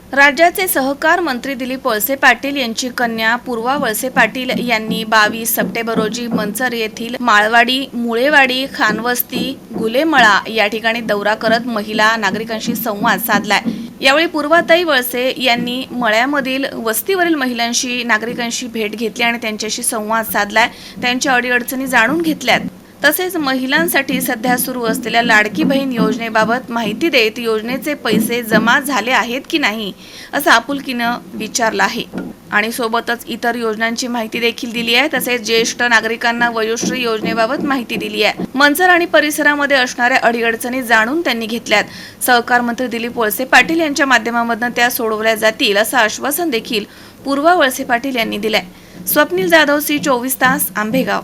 राज्याचे सहकार मंत्री दिलीप वळसे पाटील यांची कन्या पूर्वा वळसे पाटील यांनी बावीस सप्टेंबर रोजी मंचर येथील माळवाडी मुळेवाडी खानवस्ती गुलेमळा या ठिकाणी दौरा करत महिला नागरिकांशी संवाद साधलाय. यावेळी पूर्वाताई वळसे यांनी मळ्यामधील वस्तीवरील महिलांशी नागरिकांशी भेट घेतली आणि त्यांच्याशी संवाद साधलाय. त्यांच्या अडीअडचणी जाणून घेतल्यात. तसेच महिलांसाठी सध्या सुरू असलेल्या लाडकी बहीण योजनेबाबत माहिती देत योजनेचे पैसे जमा झाले आहेत की नाही असं आपुलकीनं विचारलं आहे. आणि सोबतच इतर योजनांची माहिती देखील दिली आहे. तसेच ज्येष्ठ नागरिकांना वयोश्री योजनेबाबत माहिती दिली आहे. मंचर आणि परिसरामध्ये असणाऱ्या अडीअडचणी जाणून त्यांनी घेतल्यात. सहकार मंत्री दिलीप वळसे पाटील यांच्या माध्यमामधून त्या सोडवल्या जातील असं आश्वासन देखील पूर्वा वळसे पाटील यांनी दिलंय. स्वप्नील जाधव सी चोवीस तास आंबेगाव.